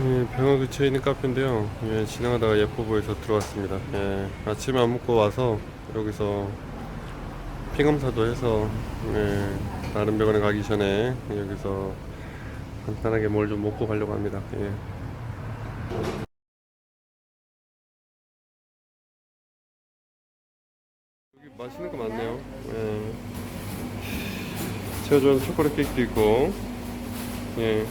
예, 병원 근처에 있는 카페인데요. 예, 지나가다가 예뻐 보여서 들어왔습니다. 예, 아침에 안 먹고 와서 여기서 피 검사도 해서 예, 다른 병원에 가기 전에 여기서 간단하게 뭘 좀 먹고 가려고 합니다. 예. 여기 맛있는 거 많네요. 예. 제가 좋아하는 초콜릿 케이크도 있고, 예.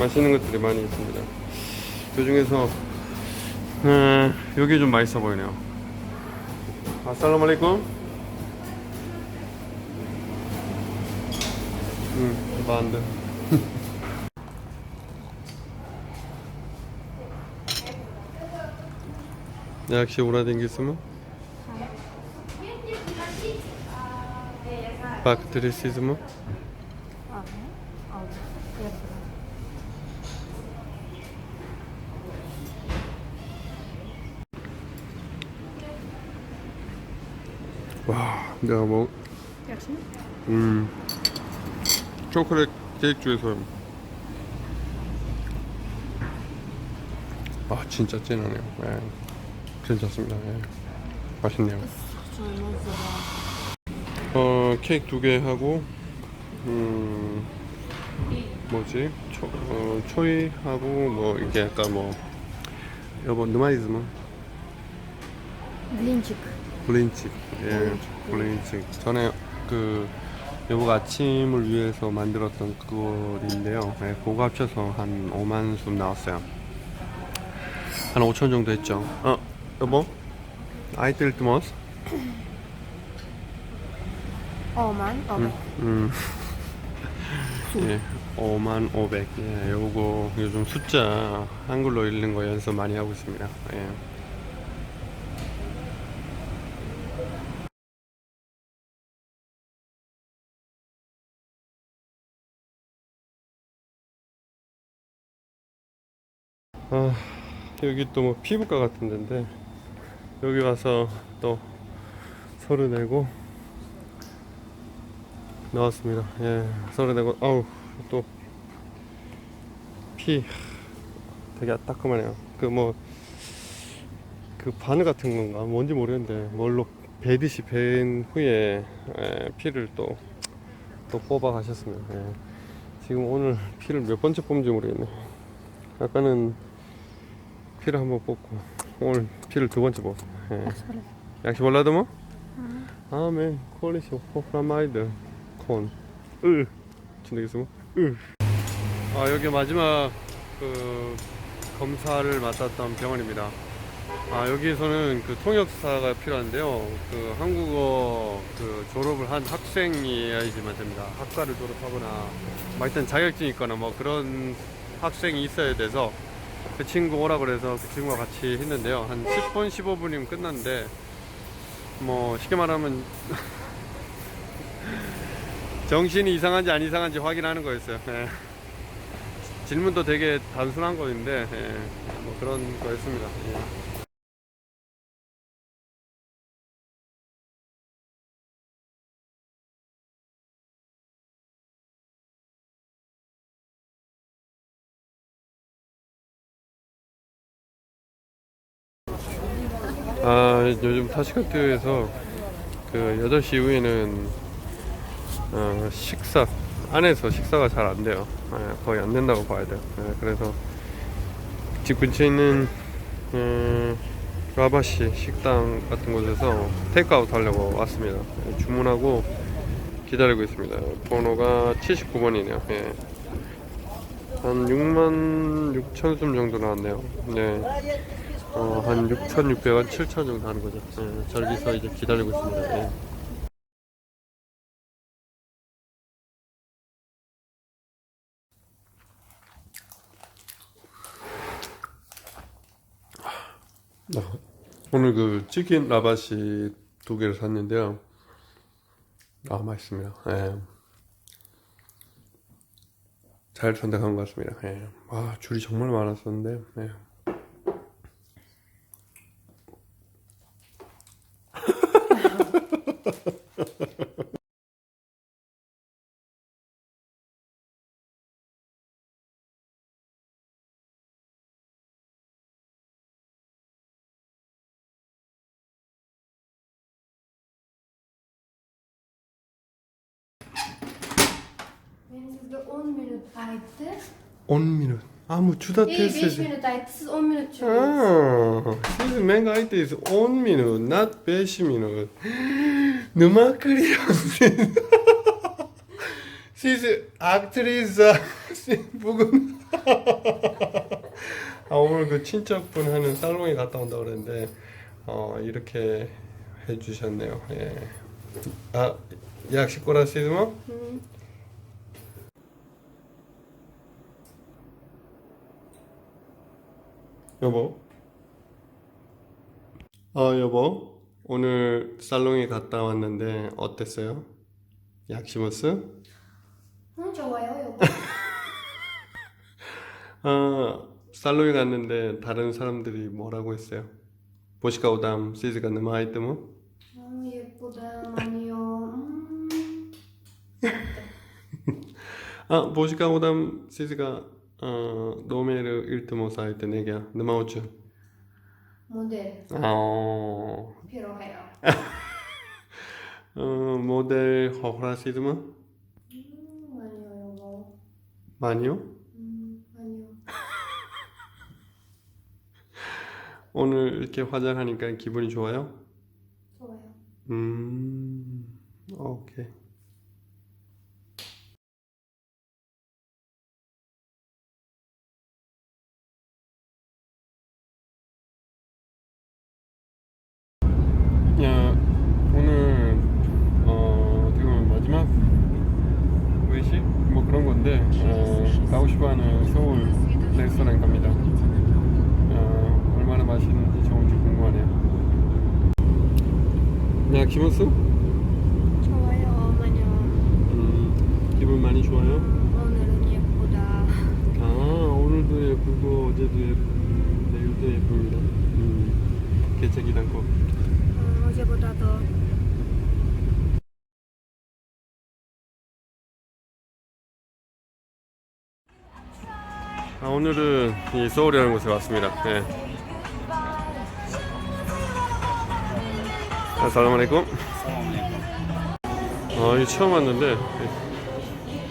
맛있는 것들이 많이 있습니다. 그 중에서, 음, 여기 좀 맛있어 보이네요. 아살라무 알레이쿰. 음, 반드. yakshi uradingizmi baktirasizmi Aha, aldım. Yapıyorum. 와, 내가 뭐, 역시 음, 초콜릿 케이크에서. 아, 진짜 진하네요. 예. 괜찮습니다. 예. 맛있네요. 어, 케이크 두 개 하고, 음, 뭐지? 초, 어, 초이하고, 뭐, 이게 약간 뭐, 여보, 누마이즈마. 뭐. 린치크. 칩예 블린칩 전에 그 여보가 아침을 위해서 만들었던 그거인데요. 예, 그거 합쳐서 한 5만 숨 나왔어요. 한 5천 정도 했죠. 어 여보? 아이들 Oman, oman. 음 예, 5만 500 예, 요거 요즘 숫자 한글로 읽는 거 연습 많이 하고 있습니다. 예. 아, 여기 또 뭐 피부과 같은 데인데 여기 와서 또 서류 내고 나왔습니다. 예, 서류 내고 아우 또 피 되게 따끔하네요. 그 뭐그 바늘 같은 건가 뭔지 모르겠는데 뭘로 베듯이 벤 후에 예, 피를 또 또 뽑아 가셨습니다. 예. 지금 오늘 피를 몇 번째 뽑는지 모르겠네. 아까는 피를 한 번 뽑고 오늘 피를 두 번째 뽑. 예. 약시 몰라도 뭐? 아멘 콜리시 오퍼프라마이드 콘. 으. 진짜 있으면 으. 아 여기 마지막 그 검사를 맡았던 병원입니다. 아 여기에서는 그 통역사가 필요한데요. 그 한국어 그 졸업을 한 학생이어야지만 됩니다. 학과를 졸업하거나 뭐 일단 자격증 있거나 뭐 그런 학생이 있어야 돼서 그 친구 오라 그래서 그 친구와 같이 했는데요. 한 10분, 15분이면 끝났는데, 뭐, 쉽게 말하면, 정신이 이상한지 안 이상한지 확인하는 거였어요. 예. 질문도 되게 단순한 거인데, 예. 뭐 그런 거였습니다. 예. 요즘 타시칸트에서 그 8시 이후에는 어, 식사, 안에서 식사가 잘 안 돼요. 예, 거의 안 된다고 봐야 돼요. 예, 그래서 집 근처에 있는 음, 라바시 식당 같은 곳에서 테이크아웃 하려고 왔습니다. 예, 주문하고 기다리고 있습니다. 번호가 79번이네요. 예. 한 6만 6천 숨 정도 나왔네요. 네. 어, 한 6,600원, 7,000 정도 하는 거죠. 예, 저기서 이제 기다리고 있습니다. 예. 아, 오늘 그 치킨 라바시 두 개를 샀는데요. 아, 맛있습니다. 예. 잘 선택한 것 같습니다. 예. 와, 줄이 정말 많았었는데, 예. Burada 10 minut kayıttı. 10 minut. 아, 뭐 주다 İyi 5 테스트. minut kayıttı. Siz 10 minut çıkıyorsunuz. 아, siz men gayet is 10 minut, not 5 minut. Numa kırıyorsun? siz aktrisa bugün 아, 오늘 그 친척분 하는 살롱에 갔다 온다 그랬는데 어, 이렇게 해주셨네요. 예. 아, 약 식구라 시즈모? 여보. 어, 여보. 오늘 살롱에 갔다 왔는데 어땠어요? 약시모스? Hı, 좋아요, 여보. 어, 살롱에 갔는데 다른 사람들이 뭐라고 했어요? 보시카 오담 시즈가 너무 아이템은? 아, 예쁘다, 많이요. 음. 아, 보시카 오담 시즈가 어, 노메르 일트모 사이트 내게 너무 오죠. 모델 어, 필요해요. 어, 모델 허브라 시즈모? 음, 아니요, 여보. 많이요? 음, 아니요. 오늘 이렇게 화장하니까 기분이 좋아요? 좋아요. 음, 오케이. 야, 김원수? 좋아요, 많이요. 음, 기분 많이 좋아요? 오늘은 예쁘다. 아, 오늘도 예쁘고 어제도 예쁘고 내일도 예쁩니다. 음, 개척이 않고. 어, 어제보다 더. 아, 오늘은 이 서울이라는 곳에 왔습니다. 예. 아, 이 처음 왔는데 예.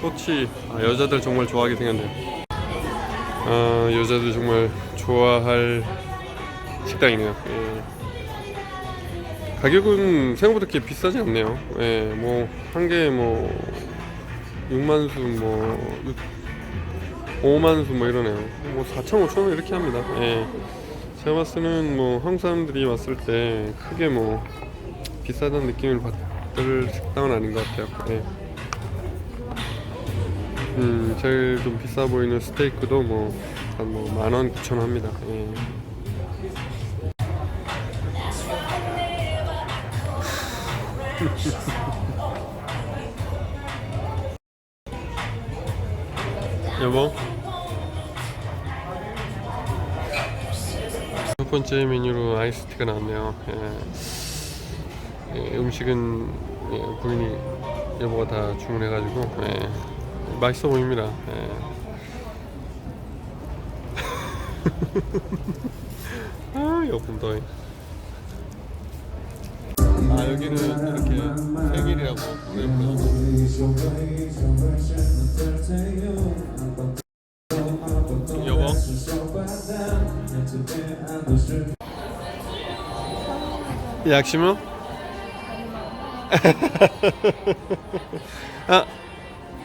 꽃이 아, 여자들 정말 좋아하게 생겼네. 아, 여자들 정말 좋아할 식당이네요. 예. 가격은 생각보다 그렇게 비싸지 않네요. 예, 뭐한 개에 뭐 6만 수, 뭐 5만 수 뭐 이러네요. 뭐 4천, 5천 원 이렇게 합니다. 예. 제가 봤을 때는 뭐 한국 사람들이 왔을 때 크게 뭐 비싸다는 느낌을 받을 식당은 아닌 것 같아요. 예. 음, 제일 좀 비싸 보이는 스테이크도 뭐 한 뭐 만 원, 구천 원 합니다. 예. 여보. 첫 번째 메뉴로 아이스티가 나왔네요. 예. 예, 음식은 예, 부인이 여보가 다 주문해가지고 예, 맛있어 보입니다. 예. 아, 여분 더이. 아 여기는 이렇게 생일이라고 노래 부르고 여보 약심은? 아,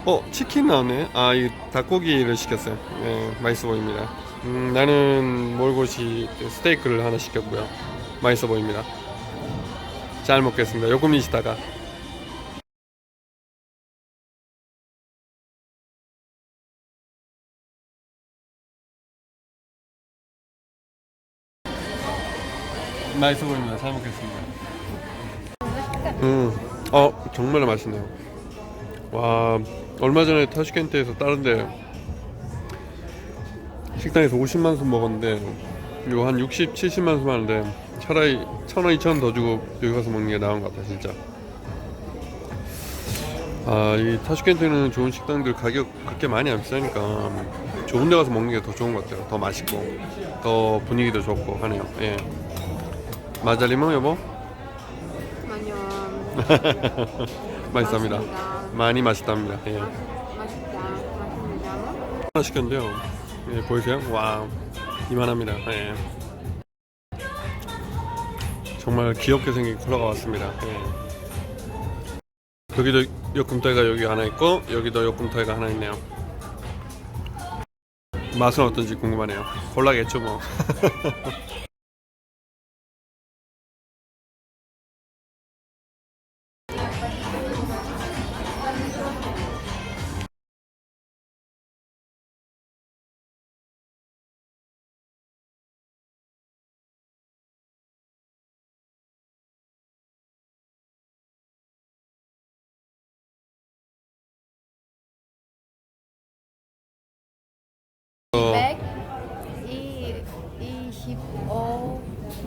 어 치킨 나왔네. 아, 이 닭고기를 시켰어요. 네, 맛있어 보입니다. 음, 나는 몰고시 스테이크를 하나 시켰고요. 맛있어 보입니다. 잘 먹겠습니다. 요금 이시다가. 맛있어 보입니다. 잘 먹겠습니다. 음, 어 정말 맛있네요. 와 얼마 전에 타슈켄트에서 다른데 식당에서 50만 수 먹었는데 이거 한 60, 70만 수 하는데 차라리 천 원, 이천 원 더 주고 여기 가서 먹는 게 나은 것 같아 진짜. 아, 이 타슈켄트는 좋은 식당들 가격 그렇게 많이 안 비싸니까 좋은 데 가서 먹는 게 더 좋은 것 같아요. 더 맛있고 더 분위기도 좋고 하네요. 예. 마잘리모 여보? 맛있답니다. 맛있습니다. 많이 맛있답니다. 예. 맛있다. 하나 시켰는데요. 예, 보이세요? 와, 이만합니다. 예. 정말 귀엽게 생긴 콜라가 왔습니다. 예. 여기도 요금대가 여기 하나 있고 여기도 요금대가 하나 있네요. 맛은 어떤지 궁금하네요. 콜라겠죠 뭐.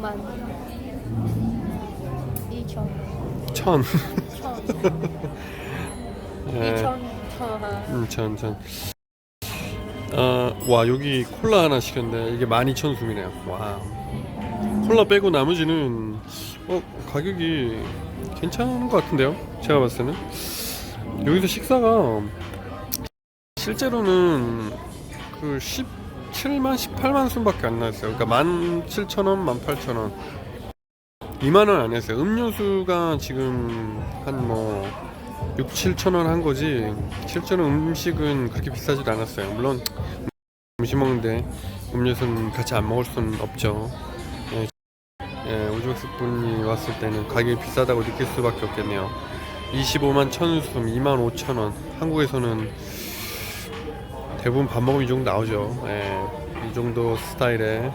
만 이천 천. 천 예. 이천 천 음, 천, 천. 아, 와, 여기 콜라 하나 시켰는데 이게 12,000 숨이네요. 와. 콜라 빼고 나머지는 어, 가격이 괜찮은 것 같은데요? 제가 봤을 때는. 여기서 식사가 실제로는 그 17만, 18만 숨밖에 안 나왔어요. 그러니까 17,000원, 18,000원. 2만 원 안 했어요. 음료수가 지금 한 뭐 6, 7천 원 한 거지 실제로 음식은 그렇게 비싸지도 않았어요 물론 음식 먹는데 음료수는 같이 안 먹을 수는 없죠 예, 예, 우즈벡스 분이 왔을 때는 가격이 비싸다고 느낄 수밖에 없겠네요 25만 천숨 2만 5천 원 한국에서는 대부분 밥 먹으면 이 정도 나오죠. 예, 이 정도 스타일의